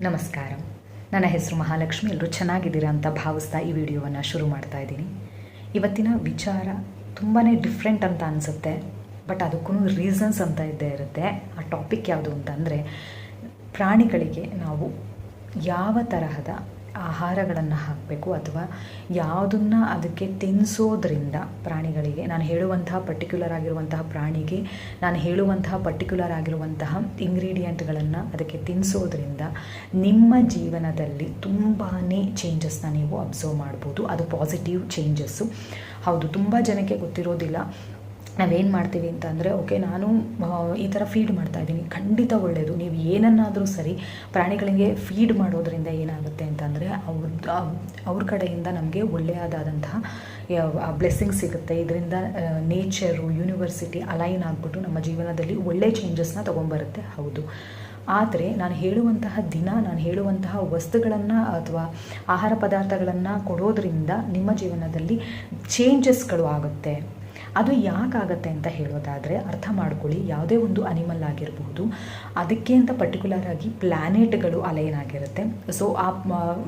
ನಮಸ್ಕಾರ. ನನ್ನ ಹೆಸರು ಮಹಾಲಕ್ಷ್ಮಿ. ಎಲ್ಲರೂ ಚೆನ್ನಾಗಿದ್ದೀರಾ ಅಂತ ಭಾವಿಸ್ತಾ ಈ ವಿಡಿಯೋವನ್ನು ಶುರು ಮಾಡ್ತಾ ಇದ್ದೀನಿ. ಇವತ್ತಿನ ವಿಚಾರ ತುಂಬಾ ಡಿಫ್ರೆಂಟ್ ಅಂತ ಅನಿಸುತ್ತೆ. ಬಟ್ ಅದಕ್ಕೂ ರೀಸನ್ಸ್ ಅಂತ ಇದ್ದೇ ಇರುತ್ತೆ. ಆ ಟಾಪಿಕ್ ಯಾವುದು ಅಂತಂದರೆ ಪ್ರಾಣಿಗಳಿಗೆ ನಾವು ಯಾವ ತರಹದ ಆಹಾರಗಳನ್ನು ಹಾಕಬೇಕು ಅಥವಾ ಯಾವುದನ್ನು ಅದಕ್ಕೆ ತಿನ್ನಿಸೋದ್ರಿಂದ ಪ್ರಾಣಿಗಳಿಗೆ, ನಾನು ಹೇಳುವಂತಹ ಪರ್ಟಿಕ್ಯುಲರ್ ಆಗಿರುವಂತಹ ಪ್ರಾಣಿಗೆ, ನಾನು ಹೇಳುವಂತಹ ಪರ್ಟಿಕ್ಯುಲರ್ ಆಗಿರುವಂತಹ ಇಂಗ್ರೀಡಿಯೆಂಟ್ಗಳನ್ನು ಅದಕ್ಕೆ ತಿನ್ನಿಸೋದ್ರಿಂದ ನಿಮ್ಮ ಜೀವನದಲ್ಲಿ ತುಂಬಾ ಚೇಂಜಸ್ನ ನೀವು ಅಬ್ಸರ್ವ್ ಮಾಡ್ಬೋದು. ಅದು ಪಾಸಿಟಿವ್ ಚೇಂಜಸ್ಸು ಹೌದು, ತುಂಬ ಜನಕ್ಕೆ ಗೊತ್ತಿರೋದಿಲ್ಲ. ನಾವೇನು ಮಾಡ್ತೀವಿ ಅಂತ ಅಂದರೆ ಓಕೆ ನಾನು ಈ ಥರ ಫೀಡ್ ಮಾಡ್ತಾ ಇದ್ದೀನಿ. ಖಂಡಿತ ಒಳ್ಳೆಯದು ನೀವು ಏನನ್ನಾದರೂ ಸರಿ, ಪ್ರಾಣಿಗಳಿಗೆ ಫೀಡ್ ಮಾಡೋದ್ರಿಂದ ಏನಾಗುತ್ತೆ ಅಂತಂದರೆ ಅವ್ರ ಅವ್ರ ಕಡೆಯಿಂದ ನಮಗೆ ಒಳ್ಳೆಯದಾದಂತಹ ಬ್ಲೆಸ್ಸಿಂಗ್ ಸಿಗುತ್ತೆ. ಇದರಿಂದ ನೇಚರು ಯೂನಿವರ್ಸಿಟಿ ಅಲೈನ್ ಆಗಿಬಿಟ್ಟು ನಮ್ಮ ಜೀವನದಲ್ಲಿ ಒಳ್ಳೆ ಚೇಂಜಸ್ನ ತೊಗೊಂಬರುತ್ತೆ. ಹೌದು. ಆದರೆ, ನಾನು ಹೇಳುವಂತಹ ದಿನ, ನಾನು ಹೇಳುವಂತಹ ವಸ್ತುಗಳನ್ನು ಅಥವಾ ಆಹಾರ ಪದಾರ್ಥಗಳನ್ನು ಕೊಡೋದ್ರಿಂದ ನಿಮ್ಮ ಜೀವನದಲ್ಲಿ ಚೇಂಜಸ್ಗಳು ಆಗುತ್ತೆ. ಅದು ಯಾಕಾಗತ್ತೆ ಅಂತ ಹೇಳೋದಾದರೆ ಅರ್ಥ ಮಾಡ್ಕೊಳ್ಳಿ, ಯಾವುದೇ ಒಂದು ಅನಿಮಲ್ ಆಗಿರಬಹುದು ಅದಕ್ಕೆ ಅಂತ ಪರ್ಟಿಕ್ಯುಲರ್ ಆಗಿ ಪ್ಲ್ಯಾನೆಟ್ಗಳು ಅಲೈನ್ ಆಗಿರುತ್ತೆ ಸೊ ಆ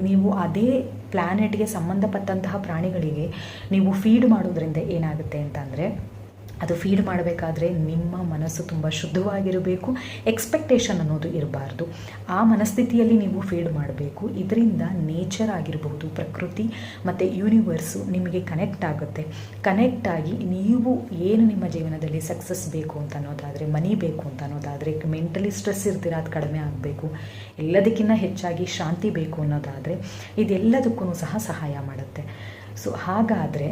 ನೀವು ಅದೇ ಪ್ಲ್ಯಾನೆಟ್ಗೆ ಸಂಬಂಧಪಟ್ಟಂತಹ ಪ್ರಾಣಿಗಳಿಗೆ ನೀವು ಫೀಡ್ ಮಾಡೋದ್ರಿಂದ ಏನಾಗುತ್ತೆ ಅಂತಂದರೆ ಅದು ಫೀಡ್ ಮಾಡಬೇಕಾದ್ರೆ ನಿಮ್ಮ ಮನಸ್ಸು ತುಂಬ ಶುದ್ಧವಾಗಿರಬೇಕು ಎಕ್ಸ್ಪೆಕ್ಟೇಷನ್ ಅನ್ನೋದು ಇರಬಾರ್ದು. ಆ ಮನಸ್ಥಿತಿಯಲ್ಲಿ ನೀವು ಫೀಡ್ ಮಾಡಬೇಕು, ಇದರಿಂದ ನೇಚರ್ ಆಗಿರಬಹುದು, ಪ್ರಕೃತಿ ಮತ್ತು ಯೂನಿವರ್ಸು ನಿಮಗೆ ಕನೆಕ್ಟ್ ಆಗುತ್ತೆ. ಕನೆಕ್ಟ್ ಆಗಿ ನೀವು ಏನು ನಿಮ್ಮ ಜೀವನದಲ್ಲಿ ಸಕ್ಸಸ್ ಬೇಕು ಅಂತ ಅನ್ನೋದಾದರೆ ಮನಿ ಬೇಕು ಅಂತ ಅನ್ನೋದಾದರೆ ಮೆಂಟಲಿ ಸ್ಟ್ರೆಸ್ ಇರ್ತೀರ ಅದು ಕಡಿಮೆ ಆಗಬೇಕು. ಎಲ್ಲದಕ್ಕಿಂತ ಹೆಚ್ಚಾಗಿ ಶಾಂತಿ ಬೇಕು ಅನ್ನೋದಾದರೆ, ಇದೆಲ್ಲದಕ್ಕೂ ಸಹ ಸಹಾಯ ಮಾಡುತ್ತೆ. ಸೊ ಹಾಗಾದರೆ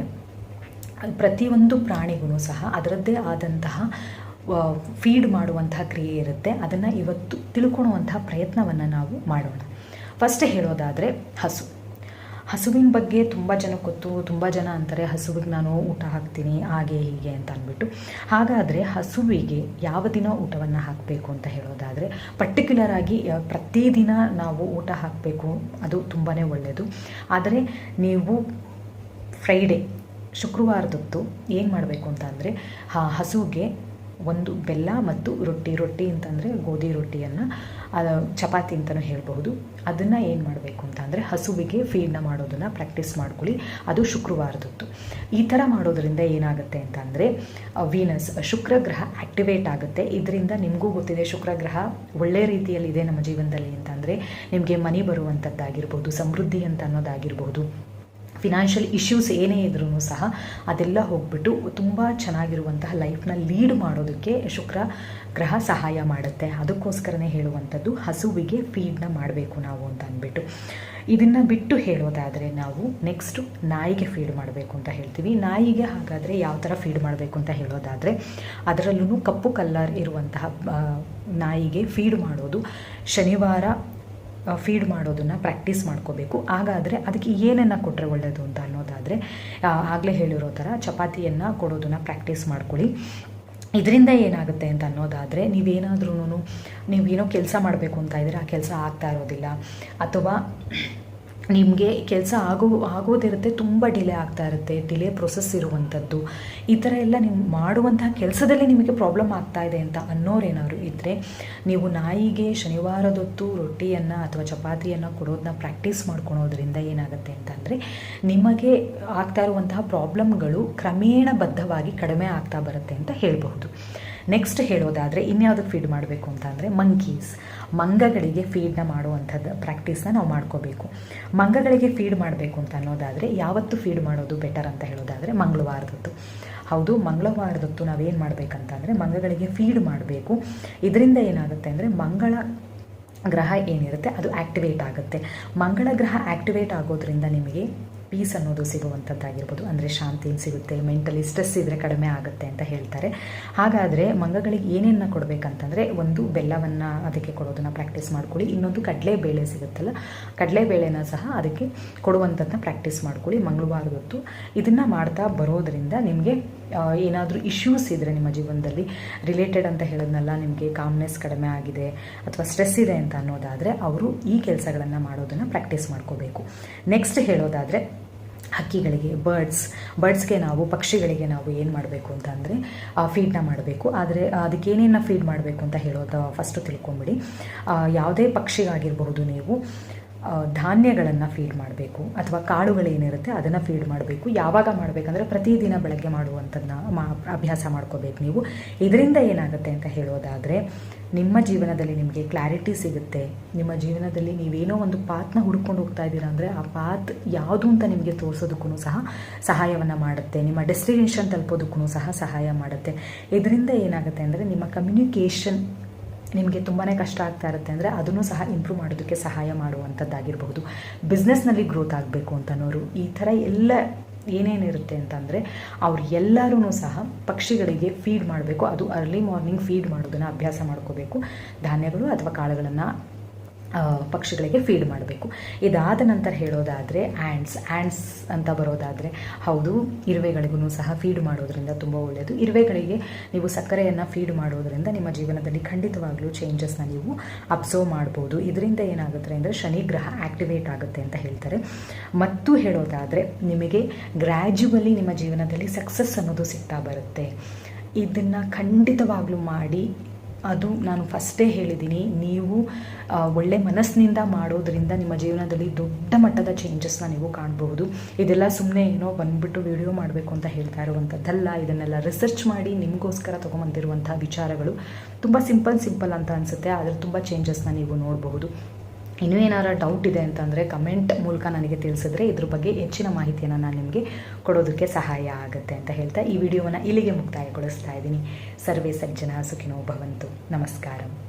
ಪ್ರತಿಯೊಂದು ಪ್ರಾಣಿಗೂ ಸಹ ಅದರದ್ದೇ ಆದಂತಹ ಫೀಡ್ ಮಾಡುವಂತಹ ಕ್ರಿಯೆ ಇರುತ್ತೆ. ಅದನ್ನು ಇವತ್ತು ತಿಳ್ಕೊಳ್ಳುವಂತಹ ಪ್ರಯತ್ನವನ್ನು ನಾವು ಮಾಡೋಣ. ಫಸ್ಟ್ ಹೇಳೋದಾದರೆ ಹಸು. ಹಸುವಿನ ಬಗ್ಗೆ ತುಂಬ ಜನ ಗೊತ್ತು, ತುಂಬ ಜನ ಅಂತಾರೆ, ಹಸುವಿಗೆ ನಾನು ಊಟ ಹಾಕ್ತೀನಿ, ಹಾಗೆ ಹೀಗೆ ಅಂತ ಅಂದ್ಬಿಟ್ಟು. ಹಾಗಾದರೆ ಹಸುವಿಗೆ ಯಾವ ದಿನ ಊಟವನ್ನು ಹಾಕಬೇಕು ಅಂತ ಹೇಳೋದಾದರೆ ಪರ್ಟಿಕ್ಯುಲರ್ ಆಗಿ ಪ್ರತಿದಿನ ನಾವು ಊಟ ಹಾಕಬೇಕು, ಅದು ತುಂಬಾ ಒಳ್ಳೆಯದು ಆದರೆ ನೀವು ಫ್ರೈಡೇ ಶುಕ್ರವಾರದೊತ್ತು ಏನು ಮಾಡಬೇಕು ಅಂತ ಅಂದರೆ ಹಸುಗೆ ಒಂದು ಬೆಲ್ಲ ಮತ್ತು ರೊಟ್ಟಿ ರೊಟ್ಟಿ ಅಂತಂದರೆ ಗೋಧಿ ರೊಟ್ಟಿಯನ್ನು ಚಪಾತಿ ಅಂತಲೂ ಹೇಳಬಹುದು. ಅದನ್ನು ಏನು ಮಾಡಬೇಕು ಅಂತ ಅಂದರೆ, ಹಸುವಿಗೆ ಫೀಡ್ನ ಮಾಡೋದನ್ನು ಪ್ರಾಕ್ಟೀಸ್ ಮಾಡ್ಕೊಳ್ಳಿ. ಅದು ಶುಕ್ರವಾರದೊತ್ತು. ಈ ಥರ ಮಾಡೋದರಿಂದ ಏನಾಗುತ್ತೆ ಅಂತಂದರೆ ವೀನಸ್ ಶುಕ್ರ ಗ್ರಹ ಆ್ಯಕ್ಟಿವೇಟ್ ಆಗುತ್ತೆ. ಇದರಿಂದ ನಿಮಗೂ ಗೊತ್ತಿದೆ, ಶುಕ್ರ ಗ್ರಹ ಒಳ್ಳೆ ರೀತಿಯಲ್ಲಿದೆ ನಮ್ಮ ಜೀವನದಲ್ಲಿ ಅಂತಂದರೆ ನಿಮಗೆ ಮನೆ ಬರುವಂಥದ್ದಾಗಿರ್ಬೋದು ಸಮೃದ್ಧಿ ಅಂತ ಅನ್ನೋದಾಗಿರ್ಬೋದು. ಫಿನಾನ್ಷಿಯಲ್ ಇಶ್ಯೂಸ್ ಏನೇ ಇದ್ರೂ ಸಹ ಅದೆಲ್ಲ ಹೋಗ್ಬಿಟ್ಟು ತುಂಬ ಚೆನ್ನಾಗಿರುವಂತಹ ಲೈಫ್ನ ಲೀಡ್ ಮಾಡೋದಕ್ಕೆ ಶುಕ್ರ ಗ್ರಹ ಸಹಾಯ ಮಾಡುತ್ತೆ. ಅದಕ್ಕೋಸ್ಕರನೇ ಹೇಳುವಂಥದ್ದು ಹಸುವಿಗೆ ಫೀಡ್ನ ಮಾಡಬೇಕು ನಾವು ಅಂತ ಅಂದ್ಬಿಟ್ಟು. ಇದನ್ನು ಬಿಟ್ಟು ಹೇಳೋದಾದರೆ ನಾವು ನೆಕ್ಸ್ಟು ನಾಯಿಗೆ ಫೀಡ್ ಮಾಡಬೇಕು ಅಂತ ಹೇಳ್ತೀವಿ. ನಾಯಿಗೆ ಹಾಗಾದರೆ ಯಾವ ಥರ ಫೀಡ್ ಮಾಡಬೇಕು ಅಂತ ಹೇಳೋದಾದರೆ ಅದರಲ್ಲೂ ಕಪ್ಪು ಕಲ್ಲರ್ ಇರುವಂತಹ ನಾಯಿಗೆ ಫೀಡ್ ಮಾಡೋದು ಶನಿವಾರ ಫೀಡ್ ಮಾಡೋದನ್ನು ಪ್ರಾಕ್ಟೀಸ್ ಮಾಡ್ಕೋಬೇಕು. ಹಾಗಾದರೆ ಅದಕ್ಕೆ ಏನನ್ನು ಕೊಟ್ಟರೆ ಒಳ್ಳೆಯದು ಅಂತ ಅನ್ನೋದಾದರೆ ಆಗಲೇ ಹೇಳಿರೋ ಥರ ಚಪಾತಿಯನ್ನು ಕೊಡೋದನ್ನು ಪ್ರಾಕ್ಟೀಸ್ ಮಾಡ್ಕೊಳ್ಳಿ. ಇದರಿಂದ ಏನಾಗುತ್ತೆ ಅಂತ ಅನ್ನೋದಾದರೆ ನೀವೇನಾದ್ರೂ ನೀವೇನೋ ಕೆಲಸ ಮಾಡಬೇಕು ಅಂತ ಇದ್ದರೆ, ಆ ಕೆಲಸ ಆಗ್ತಾ ಇರೋದಿಲ್ಲ, ಅಥವಾ ನಿಮಗೆ ಕೆಲಸ ಆಗೋ, ಆಗೋದಿರುತ್ತೆ, ತುಂಬ ಡಿಲೇ ಆಗ್ತಾ ಇರುತ್ತೆ ಡಿಲೇ ಪ್ರೊಸೆಸ್ ಇರುವಂಥದ್ದು ಈ ಥರ ಎಲ್ಲ ನೀವು ಮಾಡುವಂತಹ ಕೆಲಸದಲ್ಲಿ ನಿಮಗೆ ಪ್ರಾಬ್ಲಮ್ ಆಗ್ತಾ ಇದೆ ಅಂತ ಅನ್ನೋರೇನಾದ್ರು ಇದ್ದರೆ ನೀವು ನಾಯಿಗೆ ಶನಿವಾರದೊತ್ತು ರೊಟ್ಟಿಯನ್ನು ಅಥವಾ ಚಪಾತಿಯನ್ನು ಕೊಡೋದನ್ನ ಪ್ರಾಕ್ಟೀಸ್ ಮಾಡ್ಕೊಳೋದ್ರಿಂದ ಏನಾಗುತ್ತೆ ಅಂತಂದರೆ, ನಿಮಗೆ ಆಗ್ತಾ ಇರುವಂತಹ ಪ್ರಾಬ್ಲಮ್ಗಳು ಕ್ರಮೇಣ ಬದ್ಧವಾಗಿ ಕಡಿಮೆ ಆಗ್ತಾ ಬರುತ್ತೆ ಅಂತ ಹೇಳಬಹುದು. ನೆಕ್ಸ್ಟ್ ಹೇಳೋದಾದರೆ ಇನ್ಯಾವುದಕ್ಕೆ ಫೀಡ್ ಮಾಡಬೇಕು ಅಂತಂದರೆ ಮಂಕೀಸ್ ಮಂಗಗಳಿಗೆ ಫೀಡ್ನ ಮಾಡುವಂಥದ್ದು ಪ್ರಾಕ್ಟೀಸ್ನ ನಾವು ಮಾಡ್ಕೋಬೇಕು. ಮಂಗಗಳಿಗೆ ಫೀಡ್ ಮಾಡಬೇಕು ಅಂತ ಅನ್ನೋದಾದರೆ ಯಾವತ್ತು ಫೀಡ್ ಮಾಡೋದು ಬೆಟರ್ ಅಂತ ಹೇಳೋದಾದರೆ ಮಂಗಳವಾರದೊತ್ತು ಹೌದು ಮಂಗಳವಾರದೊತ್ತು ನಾವೇನು ಮಾಡಬೇಕಂತಂದರೆ ಮಂಗಗಳಿಗೆ ಫೀಡ್ ಮಾಡಬೇಕು. ಇದರಿಂದ ಏನಾಗುತ್ತೆ ಅಂದರೆ ಮಂಗಳ ಗ್ರಹ ಏನಿರುತ್ತೆ ಅದು ಆ್ಯಕ್ಟಿವೇಟ್ ಆಗುತ್ತೆ. ಮಂಗಳ ಗ್ರಹ ಆ್ಯಕ್ಟಿವೇಟ್ ಆಗೋದ್ರಿಂದ ನಿಮಗೆ ಪೀಸ್ ಅನ್ನೋದು ಸಿಗುವಂಥದ್ದಾಗಿರ್ಬೋದು. ಅಂದರೆ ಶಾಂತಿ ಸಿಗುತ್ತೆ ಮೆಂಟಲಿ ಸ್ಟ್ರೆಸ್ ಇದ್ದರೆ ಕಡಿಮೆ ಆಗುತ್ತೆ ಅಂತ ಹೇಳ್ತಾರೆ. ಹಾಗಾದರೆ ಮಂಗಗಳಿಗೆ ಏನೇನು ಕೊಡಬೇಕಂತಂದರೆ ಒಂದು ಬೆಲ್ಲವನ್ನು ಅದಕ್ಕೆ ಕೊಡೋದನ್ನು ಪ್ರಾಕ್ಟೀಸ್ ಮಾಡ್ಕೊಳ್ಳಿ. ಇನ್ನೊಂದು ಕಡಲೆಬೇಳೆ ಸಿಗುತ್ತಲ್ಲ, ಕಡಲೆಬೇಳೆನ ಸಹ ಅದಕ್ಕೆ ಕೊಡುವಂಥದ್ದನ್ನ ಪ್ರಾಕ್ಟೀಸ್ ಮಾಡ್ಕೊಳ್ಳಿ. ಮಂಗಳವಾರದೊತ್ತು ಇದನ್ನು ಮಾಡ್ತಾ ಬರೋದರಿಂದ ನಿಮಗೆ ಏನಾದರೂ ಇಶ್ಯೂಸ್ ಇದ್ದರೆ ನಿಮ್ಮ ಜೀವನದಲ್ಲಿ ರಿಲೇಟೆಡ್ ಅಂತ ಹೇಳೋದ್ನಲ್ಲ, ನಿಮಗೆ ಕಾಮ್ನೆಸ್ ಕಡಿಮೆ ಆಗಿದೆ ಅಥವಾ ಸ್ಟ್ರೆಸ್ ಇದೆ ಅಂತ ಅನ್ನೋದಾದರೆ ಅವರು ಈ ಕೆಲಸಗಳನ್ನು ಮಾಡೋದನ್ನು ಪ್ರಾಕ್ಟೀಸ್ ಮಾಡ್ಕೋಬೇಕು. ನೆಕ್ಸ್ಟ್ ಹೇಳೋದಾದರೆ ಹಕ್ಕಿಗಳಿಗೆ ಬರ್ಡ್ಸ್ ಬರ್ಡ್ಸ್ಗೆ ನಾವು, ಪಕ್ಷಿಗಳಿಗೆ ನಾವು ಏನು ಮಾಡಬೇಕು ಅಂತ ಅಂದರೆ ಫೀಡ್ನ ಮಾಡಬೇಕು. ಆದರೆ ಅದಕ್ಕೇನೇನು ಫೀಡ್ ಮಾಡಬೇಕು ಅಂತ ಹೇಳೋದು ಫಸ್ಟು ತಿಳ್ಕೊಂಬಿಡಿ. ಯಾವುದೇ ಪಕ್ಷಿಗಾಗಿರಬಹುದು ನೀವು ಧಾನ್ಯಗಳನ್ನು ಫೀಡ್ ಮಾಡಬೇಕು ಅಥವಾ ಕಾಳುಗಳೇನಿರುತ್ತೆ ಅದನ್ನು ಫೀಡ್ ಮಾಡಬೇಕು. ಯಾವಾಗ ಮಾಡಬೇಕಂದ್ರೆ ಪ್ರತಿದಿನ ಬೆಳಗ್ಗೆ ಮಾಡುವಂಥದ್ದನ್ನ ಮಾ, ಅಭ್ಯಾಸ ಮಾಡ್ಕೋಬೇಕು ನೀವು. ಇದರಿಂದ ಏನಾಗುತ್ತೆ ಅಂತ ಹೇಳೋದಾದರೆ, ನಿಮ್ಮ ಜೀವನದಲ್ಲಿ ನಿಮಗೆ ಕ್ಲಾರಿಟಿ ಸಿಗುತ್ತೆ. ನಿಮ್ಮ ಜೀವನದಲ್ಲಿ ನೀವೇನೋ ಒಂದು ಪಾತ್ನ ಹುಡ್ಕೊಂಡು ಹೋಗ್ತಾ ಇದ್ದೀರಾ ಅಂದರೆ ಆ ಪಾತ್ ಯಾವುದು ಅಂತ ನಿಮಗೆ ತೋರಿಸೋದಕ್ಕೂ ಸಹ ಸಹಾಯವನ್ನು ಮಾಡುತ್ತೆ. ನಿಮ್ಮ ಡೆಸ್ಟಿನೇಷನ್ ತಲುಪೋದಕ್ಕೂ ಸಹ ಸಹಾಯ ಮಾಡುತ್ತೆ. ಇದರಿಂದ ಏನಾಗುತ್ತೆ ಅಂದರೆ ನಿಮ್ಮ ಕಮ್ಯುನಿಕೇಷನ್ ನಿಮಗೆ ತುಂಬಾ ಕಷ್ಟ ಆಗ್ತಾ ಇರುತ್ತೆ ಅಂದರೆ ಅದನ್ನು ಸಹ ಇಂಪ್ರೂವ್ ಮಾಡೋದಕ್ಕೆ ಸಹಾಯ ಮಾಡುವಂಥದ್ದಾಗಿರಬಹುದು. ಬಿಸ್ನೆಸ್ನಲ್ಲಿ ಗ್ರೋತ್ ಆಗಬೇಕು ಅಂತನೋರು, ಈ ಥರ ಎಲ್ಲ ಏನೇನಿರುತ್ತೆ ಅಂತಂದರೆ ಅವ್ರು ಎಲ್ಲರೂ ಸಹ ಪಕ್ಷಿಗಳಿಗೆ ಫೀಡ್ ಮಾಡಬೇಕು. ಅದು ಅರ್ಲಿ ಮಾರ್ನಿಂಗ್ ಫೀಡ್ ಮಾಡೋದನ್ನು ಅಭ್ಯಾಸ ಮಾಡ್ಕೋಬೇಕು. ಧಾನ್ಯಗಳು ಅಥವಾ ಕಾಳುಗಳನ್ನು ಪಕ್ಷಿಗಳಿಗೆ ಫೀಡ್ ಮಾಡಬೇಕು. ಇದಾದ ನಂತರ ಹೇಳೋದಾದರೆ ಆ್ಯಂಡ್ಸ್ ಆ್ಯಂಡ್ಸ್ ಅಂತ ಬರೋದಾದರೆ ಹೌದು, ಇರುವೆಗಳಿಗೂ ಸಹ ಫೀಡ್ ಮಾಡೋದ್ರಿಂದ ತುಂಬ ಒಳ್ಳೆಯದು ಇರುವೆಗಳಿಗೆ ನೀವು ಸಕ್ಕರೆಯನ್ನು ಫೀಡ್ ಮಾಡೋದರಿಂದ ನಿಮ್ಮ ಜೀವನದಲ್ಲಿ ಖಂಡಿತವಾಗ್ಲೂ ಚೇಂಜಸ್ನ ನೀವು ಅಬ್ಸರ್ವ್ ಮಾಡ್ಬೋದು. ಇದರಿಂದ ಏನಾಗುತ್ತೆ ಅಂದರೆ ಶನಿ ಗ್ರಹ ಆ್ಯಕ್ಟಿವೇಟ್ ಆಗುತ್ತೆ ಅಂತ ಹೇಳ್ತಾರೆ. ಮತ್ತು ಹೇಳೋದಾದರೆ ನಿಮಗೆ ಗ್ರ್ಯಾಜುವಲಿ ನಿಮ್ಮ ಜೀವನದಲ್ಲಿ ಸಕ್ಸಸ್ ಅನ್ನೋದು ಸಿಗ್ತಾ ಬರುತ್ತೆ. ಇದನ್ನು ಖಂಡಿತವಾಗ್ಲೂ ಮಾಡಿ ಅದು ನಾನು ಫಸ್ಟೇ ಹೇಳಿದ್ದೀನಿ. ನೀವು ಒಳ್ಳೆ ಮನಸ್ಸಿನಿಂದ ಮಾಡೋದರಿಂದ ನಿಮ್ಮ ಜೀವನದಲ್ಲಿ ದೊಡ್ಡ ಮಟ್ಟದ ಚೇಂಜಸ್ನ ನೀವು ಕಾಣಬಹುದು. ಇದೆಲ್ಲ ಸುಮ್ಮನೆ ಏನೋ ಬಂದ್ಬಿಟ್ಟು ವಿಡಿಯೋ ಮಾಡಬೇಕು ಅಂತ ಹೇಳ್ತಾ ಇರುವಂಥದ್ದಲ್ಲ ಇದನ್ನೆಲ್ಲ ರಿಸರ್ಚ್ ಮಾಡಿ ನಿಮಗೋಸ್ಕರ ತೊಗೊಂಬಂದಿರುವಂಥ ವಿಚಾರಗಳು. ತುಂಬ ಸಿಂಪಲ್ ಸಿಂಪಲ್ ಅಂತ ಅನಿಸುತ್ತೆ. ಆದರೆ ತುಂಬ ಚೇಂಜಸ್ನ ನೀವು ನೋಡಬಹುದು. ಇನ್ನೂ ಏನಾರ ಡೌಟ್ ಇದೆ ಅಂತಂದರೆ ಕಮೆಂಟ್ ಮೂಲಕ ನನಗೆ ತಿಳಿಸಿದ್ರೆ ಇದ್ರ ಬಗ್ಗೆ ಹೆಚ್ಚಿನ ಮಾಹಿತಿಯನ್ನು ನಾನು ನಿಮಗೆ ಕೊಡೋದಕ್ಕೆ ಸಹಾಯ ಆಗುತ್ತೆ ಅಂತ ಹೇಳ್ತಾ ಈ ವಿಡಿಯೋವನ್ನು ಇಲ್ಲಿಗೆ ಮುಕ್ತಾಯಗೊಳಿಸ್ತಾ ಇದ್ದೀನಿ. ಸರ್ವೇ ಸಜ್ಜನ ಸುಖಿನೋ ಭವಂತು. ನಮಸ್ಕಾರ.